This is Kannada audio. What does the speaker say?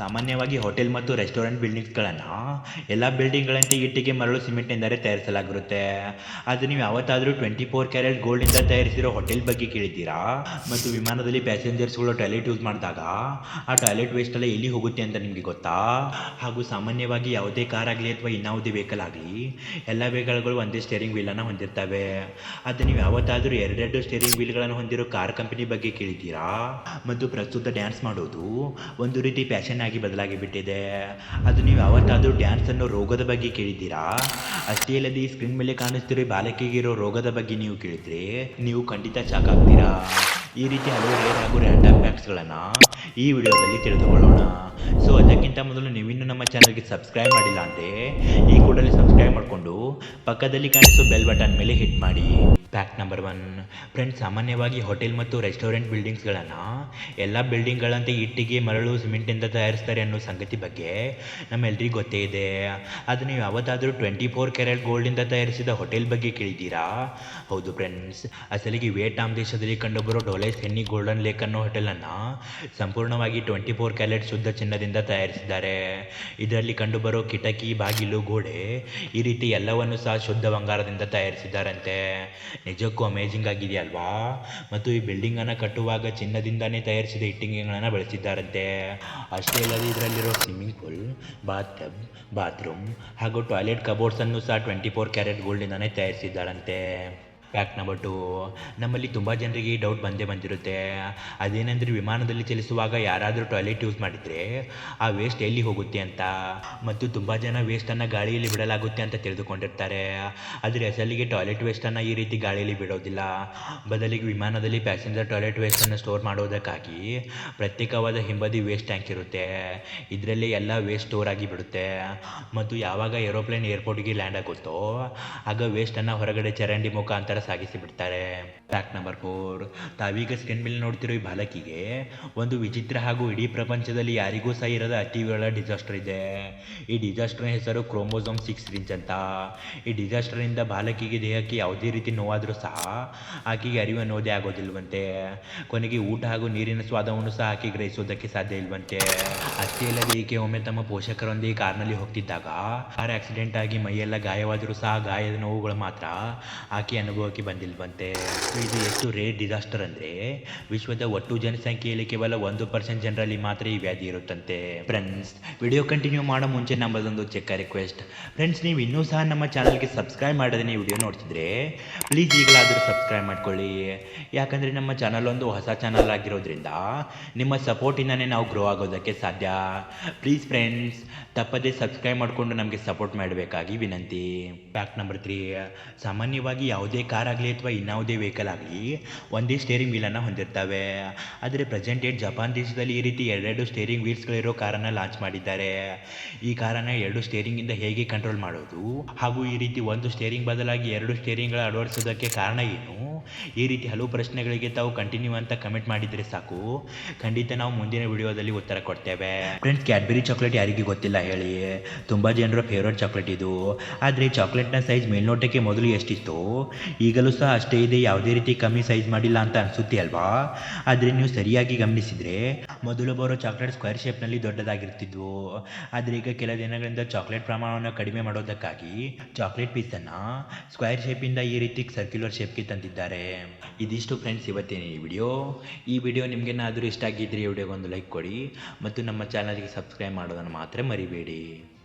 ಸಾಮಾನ್ಯವಾಗಿ ಹೋಟೆಲ್ ಮತ್ತು ರೆಸ್ಟೋರೆಂಟ್ ಬಿಲ್ಡಿಂಗ್ಸ್ಗಳನ್ನು ಎಲ್ಲ ಬಿಲ್ಡಿಂಗ್ಗಳಂತೆ ಇಟ್ಟಿಗೆ ಮರಳು ಸಿಮೆಂಟ್ನಿಂದಲೇ ತಯಾರಿಸಲಾಗಿರುತ್ತೆ. ಆದರೆ ನೀವು ಯಾವತ್ತಾದರೂ ಟ್ವೆಂಟಿ ಫೋರ್ ಕ್ಯಾರೆಟ್ ಗೋಲ್ಡಿಂದ ತಯಾರಿಸಿರೋ ಹೋಟೆಲ್ ಬಗ್ಗೆ ಕೇಳಿದ್ದೀರಾ? ಮತ್ತು ವಿಮಾನದಲ್ಲಿ ಪ್ಯಾಸೆಂಜರ್ಸ್ಗಳು ಟಾಯ್ಲೆಟ್ ಯೂಸ್ ಮಾಡಿದಾಗ ಆ ಟಾಯ್ಲೆಟ್ ವೇಸ್ಟ್ ಎಲ್ಲ ಎಲ್ಲಿ ಹೋಗುತ್ತೆ ಅಂತ ನಿಮಗೆ ಗೊತ್ತಾ? ಹಾಗೂ ಸಾಮಾನ್ಯವಾಗಿ ಯಾವುದೇ ಕಾರ್ ಆಗಲಿ ಅಥವಾ ಇನ್ನಾವುದೇ ವೆಹಿಕಲ್ ಆಗಲಿ, ಎಲ್ಲ ವೆಹಿಕಲ್ಗಳು ಒಂದೇ ಸ್ಟೇರಿಂಗ್ ವೀಲನ್ನು ಹೊಂದಿರ್ತವೆ. ಆದರೆ ನೀವು ಯಾವತ್ತಾದರೂ ಎರಡೆರಡು ಸ್ಟೇರಿಂಗ್ ವೀಲ್ಗಳನ್ನು ಹೊಂದಿರೋ ಕಾರ್ ಕಂಪನಿ ಬಗ್ಗೆ ಕೇಳಿದ್ದೀರಾ? ಮತ್ತು ಪ್ರಸ್ತುತ ಡ್ಯಾನ್ಸ್ ಮಾಡೋದು ಒಂದು ರೀತಿ ಪ್ಯಾಷನ್ ಆಗಿ ಬದಲಾಗಿ ಬಿಟ್ಟಿದೆ. ಅದು ನೀವು ಯಾವತ್ತಾದರೂ ಡ್ಯಾನ್ಸ್ ಅನ್ನೋ ರೋಗದ ಬಗ್ಗೆ ಕೇಳಿದ್ದೀರಾ? ಅಷ್ಟೇ ಅಲ್ಲದೆ ಈ ಸ್ಕ್ರೀನ್ ಮೇಲೆ ಕಾಣಿಸ್ತಿರೋ ಬಾಲಕಿಗಿರೋ ಬಾಲಕಿಗೆ ರೋಗದ ಬಗ್ಗೆ ನೀವು ಕೇಳಿದ್ರೆ ನೀವು ಖಂಡಿತ ಶಾಕ್ ಆಗ್ತೀರಾ? ಈ ರೀತಿ ಹಲವು ರೇರ್ ಹಾಗೂ ರ್ಯಾಂಡಮ್ ಈ ವಿಡಿಯೋದಲ್ಲಿ ತಿಳಿದುಕೊಳ್ಳೋಣ. ಸೊ ಅದಕ್ಕಿಂತ ಮೊದಲು ನೀವಿನ್ನೂ ನಮ್ಮ ಚಾನಲ್ಗೆ ಸಬ್ಸ್ಕ್ರೈಬ್ ಮಾಡಿಲ್ಲ ಅಂದರೆ ಈ ಕೂಡಲೇ ಸಬ್ಸ್ಕ್ರೈಬ್ ಮಾಡಿಕೊಂಡು ಪಕ್ಕದಲ್ಲಿ ಕಾಣಿಸೋ ಬೆಲ್ ಬಟನ್ ಮೇಲೆ ಹಿಟ್ ಮಾಡಿ. ಫ್ಯಾಕ್ಟ್ ನಂಬರ್ ಒನ್ ಫ್ರೆಂಡ್ಸ್ ಸಾಮಾನ್ಯವಾಗಿ ಹೋಟೆಲ್ ಮತ್ತು ರೆಸ್ಟೋರೆಂಟ್ ಬಿಲ್ಡಿಂಗ್ಸ್ಗಳನ್ನು ಎಲ್ಲ ಬಿಲ್ಡಿಂಗ್ಗಳಂತೆ ಇಟ್ಟಿಗೆ, ಮರಳು ಸಿಮೆಂಟಿಂದ ತಯಾರಿಸ್ತಾರೆ ಅನ್ನೋ ಸಂಗತಿ ಬಗ್ಗೆ ನಮ್ಮೆಲ್ರಿಗೂ ಗೊತ್ತೇ ಇದೆ. ಅದು ನೀವು ಯಾವತ್ತಾದರೂ ಟ್ವೆಂಟಿ ಫೋರ್ ಕ್ಯಾರೆಟ್ ಗೋಲ್ಡಿಂದ ತಯಾರಿಸಿದ ಹೋಟೆಲ್ ಬಗ್ಗೆ ಕೇಳಿದ್ದೀರಾ? ಹೌದು ಫ್ರೆಂಡ್ಸ್ ಅಸಲಿಗೆ ವಿಯೆಟ್ನಾಂ ದೇಶದಲ್ಲಿ ಕಂಡುಬರೋ ಡೊಲೈಸ್ ಹೆನ್ನಿ ಗೋಲ್ಡನ್ ಲೇಕ್ ಅನ್ನೋ ಹೋಟೆಲನ್ನು ಸಂಪೂರ್ಣವಾಗಿ ಟ್ವೆಂಟಿ ಫೋರ್ ಕ್ಯಾರೆಟ್ ಶುದ್ಧ ಚಿನ್ನದಿಂದ ತಯಾರಿಸಿದ್ದಾರೆ. ಇದರಲ್ಲಿ ಕಂಡುಬರೋ ಕಿಟಕಿ, ಬಾಗಿಲು, ಗೋಡೆ ಈ ರೀತಿ ಎಲ್ಲವನ್ನು ಸಹ ಶುದ್ಧ ಬಂಗಾರದಿಂದ ತಯಾರಿಸಿದ್ದಾರಂತೆ. ನಿಜಕ್ಕೂ ಅಮೇಜಿಂಗ್ ಆಗಿದೆಯಲ್ವಾ ಮತ್ತು ಈ ಬಿಲ್ಡಿಂಗನ್ನು ಕಟ್ಟುವಾಗ ಚಿನ್ನದಿಂದನೇ ತಯಾರಿಸಿದ ಇಟ್ಟಿಗೆಗಳನ್ನು ಬಳಸಿದ್ದಾರಂತೆ. ಅಷ್ಟೇ ಅಲ್ಲದೆ ಇದರಲ್ಲಿರೋ swimming pool bath tub bathroom ಹಾಗೂ ಟಾಯ್ಲೆಟ್ ಕಬೋರ್ಡ್ಸನ್ನು ಸಹ ಟ್ವೆಂಟಿ ಫೋರ್ ಕ್ಯಾರೆಟ್ ಗೋಲ್ಡಿಂದನೇ ತಯಾರಿಸಿದ್ದಾರಂತೆ. ಫ್ಯಾಕ್ಟ್ ನಂಬರ್ ಟು ನಮ್ಮಲ್ಲಿ ತುಂಬ ಜನರಿಗೆ ಈ ಡೌಟ್ ಬಂದೇ ಬಂದಿರುತ್ತೆ. ಅದೇನೆಂದರೆ ವಿಮಾನದಲ್ಲಿ ಚಲಿಸುವಾಗ ಯಾರಾದರೂ ಟಾಯ್ಲೆಟ್ ಯೂಸ್ ಮಾಡಿದರೆ ಆ ವೇಸ್ಟ್ ಎಲ್ಲಿ ಹೋಗುತ್ತೆ ಅಂತ. ಮತ್ತು ತುಂಬ ಜನ ವೇಸ್ಟನ್ನು ಗಾಳಿಯಲ್ಲಿ ಬಿಡಲಾಗುತ್ತೆ ಅಂತ ತಿಳಿದುಕೊಂಡಿರ್ತಾರೆ. ಆದರೆ ಅಸಲಿಗೆ ಟಾಯ್ಲೆಟ್ ವೇಸ್ಟನ್ನು ಈ ರೀತಿ ಗಾಳಿಯಲ್ಲಿ ಬಿಡೋದಿಲ್ಲ. ಬದಲಿಗೆ ವಿಮಾನದಲ್ಲಿ ಪ್ಯಾಸೆಂಜರ್ ಟಾಯ್ಲೆಟ್ ವೇಸ್ಟನ್ನು ಸ್ಟೋರ್ ಮಾಡೋದಕ್ಕಾಗಿ ಪ್ರತ್ಯೇಕವಾದ ಹಿಂಬದಿ ವೇಸ್ಟ್ ಟ್ಯಾಂಕ್ ಇರುತ್ತೆ. ಇದರಲ್ಲಿ ಎಲ್ಲ ವೇಸ್ಟ್ ಸ್ಟೋರ್ ಆಗಿ ಬಿಡುತ್ತೆ. ಮತ್ತು ಯಾವಾಗ ಏರೋಪ್ಲೇನ್ ಏರ್ಪೋರ್ಟ್ಗೆ ಲ್ಯಾಂಡ್ ಆಗುತ್ತೋ, ಆಗ ವೇಸ್ಟನ್ನು ಹೊರಗಡೆ ಚರಂಡಿ ಮುಖಾಂತರ ಸಾಗಿಸಿ ಬಿಡ್ತಾರೆ. ಫ್ಯಾಕ್ಟ್ ನಂಬರ್ ಫೋರ್ ತಾವೀಗ ಸ್ಕ್ರೀನ್ ಮೇಲೆ ನೋಡ್ತಿರೋ ಈ ಬಾಲಕಿಗೆ ಒಂದು ವಿಚಿತ್ರ ಹಾಗೂ ಇಡೀ ಪ್ರಪಂಚದಲ್ಲಿ ಯಾರಿಗೂ ಸಹ ಇರದ ಅತಿ ವಿರಳ ಡಿಸಾಸ್ಟರ್ ಇದೆ. ಈ ಡಿಸಾಸ್ಟರ್ನ ಹೆಸರು ಕ್ರೋಮೋಸೋಮ್ ಸಿಕ್ಸ್ ರಿಂಚ್ ಅಂತ. ಈ ಡಿಸಾಸ್ಟರ್ನಿಂದ ಬಾಲಕಿಗೆ ದೇಹಕ್ಕೆ ಯಾವುದೇ ರೀತಿ ನೋವಾದರೂ ಸಹ ಆಕೆಗೆ ಅರಿವು ಅನ್ನೋದೇ ಆಗೋದಿಲ್ವಂತೆ. ಕೊನೆಗೆ ಊಟ ಹಾಗೂ ನೀರಿನ ಸ್ವಾದವನ್ನು ಸಹ ಆಕೆ ಗ್ರಹಿಸೋದಕ್ಕೆ ಸಾಧ್ಯ ಇಲ್ವಂತೆ. ಅಷ್ಟೇ ಇಲ್ಲದೆ ಈಕೆ ಒಮ್ಮೆ ತಮ್ಮ ಪೋಷಕರೊಂದಿಗೆ ಕಾರ್ನಲ್ಲಿ ಹೋಗ್ತಿದ್ದಾಗ ಕಾರ್ ಆಕ್ಸಿಡೆಂಟ್ ಆಗಿ ಮೈಯೆಲ್ಲ ಗಾಯವಾದರೂ ಸಹ ಗಾಯದ ನೋವುಗಳು ಮಾತ್ರ ಆಕೆ ಅನುಭವಕ್ಕೆ ಬಂದಿಲ್ವಂತೆ. ಇದು ಎಷ್ಟು ರೇರ್ ಡಿಸಾಸ್ಟರ್ ಅಂದರೆ ವಿಶ್ವದ ಒಟ್ಟು ಜನಸಂಖ್ಯೆಯಲ್ಲಿ ಕೇವಲ ಒಂದು ಪರ್ಸೆಂಟ್ ಜನರಲ್ಲಿ ಮಾತ್ರ ಈ ವ್ಯಾಧಿ ಇರುತ್ತಂತೆ. ಫ್ರೆಂಡ್ಸ್ ವಿಡಿಯೋ ಕಂಟಿನ್ಯೂ ಮಾಡೋ ಮುಂಚೆ ನಮ್ಮದೊಂದು ಚೆಕ್ಕ ರಿಕ್ವೆಸ್ಟ್ ಫ್ರೆಂಡ್ಸ್ ನೀವು ಇನ್ನೂ ಸಹ ನಮ್ಮ ಚಾನಲ್ಗೆ ಸಬ್ಸ್ಕ್ರೈಬ್ ಮಾಡದೇ ವಿಡಿಯೋ ನೋಡ್ತಿದ್ರೆ ಪ್ಲೀಸ್ ಈಗಲಾದರೂ ಸಬ್ಸ್ಕ್ರೈಬ್ ಮಾಡ್ಕೊಳ್ಳಿ. ಯಾಕಂದರೆ ನಮ್ಮ ಚಾನಲ್ ಒಂದು ಹೊಸ ಚಾನಲ್ ಆಗಿರೋದ್ರಿಂದ ನಿಮ್ಮ ಸಪೋರ್ಟಿಂದನೇ ನಾವು ಗ್ರೋ ಆಗೋದಕ್ಕೆ ಸಾಧ್ಯ ಪ್ಲೀಸ್ ಫ್ರೆಂಡ್ಸ್ ತಪ್ಪದೇ ಸಬ್ಸ್ಕ್ರೈಬ್ ಮಾಡಿಕೊಂಡು ನಮಗೆ ಸಪೋರ್ಟ್ ಮಾಡಬೇಕಾಗಿ ವಿನಂತಿ. ಫ್ಯಾಕ್ಟ್ ನಂಬರ್ ತ್ರೀ ಸಾಮಾನ್ಯವಾಗಿ ಯಾವುದೇ ಕಾರ್ ಆಗಲಿ ಅಥವಾ ಇನ್ಯಾವುದೇ ವೆಹಿಕಲ್ ಆಗಲಿ ಒಂದೇ ಸ್ಟೇರಿಂಗ್ ವೀಲನ್ನು ಹೊಂದಿರ್ತವೆ. ಆದರೆ ಪ್ರೆಸೆಂಟ್ ಡೇಟ್ ಜಪಾನ್ ದೇಶದಲ್ಲಿ ಈ ರೀತಿ ಎರಡೆರಡು ಸ್ಟೇರಿಂಗ್ ವೀಲ್ಸ್ಗಳಿರೋ ಕಾರನ್ನು ಲಾಂಚ್ ಮಾಡಿದ್ದಾರೆ. ಈ ಕಾರನ್ನು ಎರಡು ಸ್ಟೇರಿಂಗಿಂದ ಹೇಗೆ ಕಂಟ್ರೋಲ್ ಮಾಡೋದು? ಹಾಗೂ ಈ ರೀತಿ ಒಂದು ಸ್ಟೇರಿಂಗ್ ಬದಲಾಗಿ ಎರಡು ಸ್ಟೇರಿಂಗ್ಗಳ ಅಳವಡಿಸೋದಕ್ಕೆ ಕಾರಣ ಏನು? ಈ ರೀತಿ ಹಲವು ಪ್ರಶ್ನೆಗಳಿಗೆ ತಾವು ಕಂಟಿನ್ಯೂ ಅಂತ ಕಮೆಂಟ್ ಮಾಡಿದರೆ ಸಾಕು. ಖಂಡಿತ ನಾವು ಮುಂದಿನ ವಿಡಿಯೋದಲ್ಲಿ ಉತ್ತರ ಕೊಡ್ತೇವೆ. ಫ್ರೆಂಡ್ಸ್ ಕ್ಯಾಡ್ಬರಿ ಚಾಕ್ಲೇಟ್ ಯಾರಿಗೂ ಗೊತ್ತಿಲ್ಲ ಹೇಳಿ. ತುಂಬ ಜನರ ಫೇವ್ರೇಟ್ ಚಾಕ್ಲೇಟ್ ಇದು. ಆದರೆ ಚಾಕ್ಲೇಟ್ನ ಸೈಜ್ ಮೇಲ್ನೋಟಕ್ಕೆ ಮೊದಲು ಎಷ್ಟಿತ್ತು? ಈಗಲೂ ಸಹ ಅಷ್ಟೇ ಇದೆ, ಯಾವುದೇ ರೀತಿ ಕಮ್ಮಿ ಸೈಜ್ ಮಾಡಿಲ್ಲ ಅಂತ ಅನಿಸುತ್ತೆ ಅಲ್ವಾ? ಆದರೆ ನೀವು ಸರಿಯಾಗಿ ಗಮನಿಸಿದರೆ ಮೊದಲು ಬರೋ ಚಾಕ್ಲೇಟ್ ಸ್ಕ್ವೇರ್ ಶೇಪ್ನಲ್ಲಿ ದೊಡ್ಡದಾಗಿರ್ತಿದ್ವು. ಆದರೆ ಈಗ ಕೆಲ ದಿನಗಳಿಂದ ಚಾಕ್ಲೇಟ್ ಪ್ರಮಾಣವನ್ನು ಕಡಿಮೆ ಮಾಡೋದಕ್ಕಾಗಿ ಚಾಕ್ಲೇಟ್ ಪೀಸನ್ನು ಸ್ಕ್ವೇರ್ ಶೇಪಿಂದ ಈ ರೀತಿ ಸರ್ಕ್ಯುಲರ್ ಶೇಪ್ಗೆ ತಂದಿದ್ದಾರೆ. ಇದಿಷ್ಟು ಫ್ರೆಂಡ್ಸ್ ಇವತ್ತಿನ ಈ ವಿಡಿಯೋ ಈ ವಿಡಿಯೋ ನಿಮಗೇನಾದರೂ ಇಷ್ಟ ಆಗಿದ್ದರೆ ಈ ವಿಡಿಯೋಗೊಂದು ಲೈಕ್ ಕೊಡಿ. ಮತ್ತು ನಮ್ಮ ಚಾನಲ್ಗೆ ಸಬ್ಸ್ಕ್ರೈಬ್ ಮಾಡೋದನ್ನು ಮಾತ್ರ ಮರಿಬೇಡಿ.